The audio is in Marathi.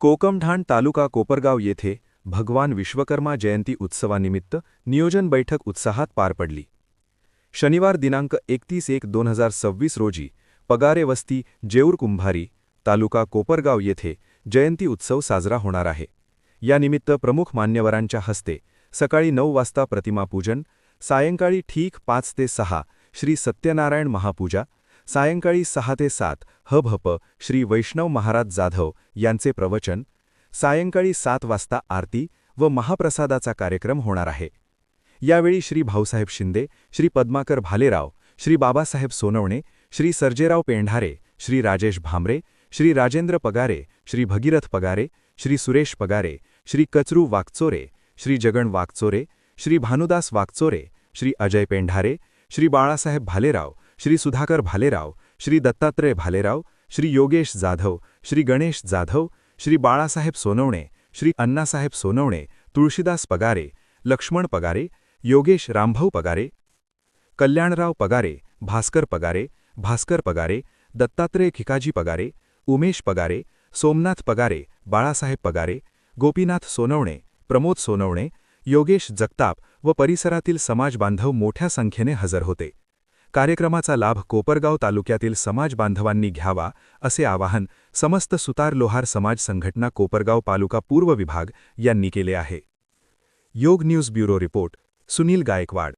कोकमठाण तालुका कोपरगाव येथे भगवान विश्वकर्मा जयंती उत्सवानिमित्त नियोजन बैठक उत्साहात पार पडली. शनिवार दिनांक एकतीस एक दोन हजार सव्वीस रोजी पगारे वस्ती जेऊर कुंभारी तालुका कोपरगाव येथे जयंती उत्सव साजरा होणार आहे. यानिमित्त प्रमुख मान्यवरांच्या हस्ते सकाळी नऊ वाजता प्रतिमापूजन सायंकाळी ठीक पाच ते सहा श्री सत्यनारायण महापूजा सायंकाळी सहा ते सात हभप श्री वैष्णव महाराज जाधव यांचे प्रवचन सायंकाळी सात वाजता आरती व महाप्रसादाचा कार्यक्रम होणार आहे. यावेळी श्री भाऊसाहेब शिंदे श्री पद्माकर भालेराव श्री बाबासाहेब सोनवणे श्री सर्जेराव पेंढारे श्री राजेश भामरे श्री राजेंद्र पगारे श्री भगीरथ पगारे श्री सुरेश पगारे श्री कचरू वाकचोरे श्री जगण वाकचोरे श्री भानुदास वाकचोरे श्री अजय पेंढारे श्री बाळासाहेब भालेराव श्री सुधाकर भालेराव श्री दत्तात्रय भालेराव श्री योगेश जाधव श्री गणेश जाधव श्री बाळासाहेब सोनवणे श्री अण्णासाहेब सोनवणे तुळशीदास पगारे लक्ष्मण पगारे योगेश रामभाऊ पगारे कल्याणराव पगारे भास्कर पगारे भास्कर पगारे दत्तात्रय खिकाजी पगारे उमेश पगारे सोमनाथ पगारे बाळासाहेब पगारे गोपीनाथ सोनवणे प्रमोद सोनवणे योगेश जगताप व परिसरातील समाजबांधव मोठ्या संख्येने हजर होते. कार्यक्रमाचा लाभ कोपरगाव तालुक्यातील समाज बांधवांनी घ्यावा असे आवाहन समस्त सुतार लोहार समाज संघटना कोपरगाव पालुका पूर्व विभाग यांनी केले आहे. Yog news bureau report Sunil Gaikwad.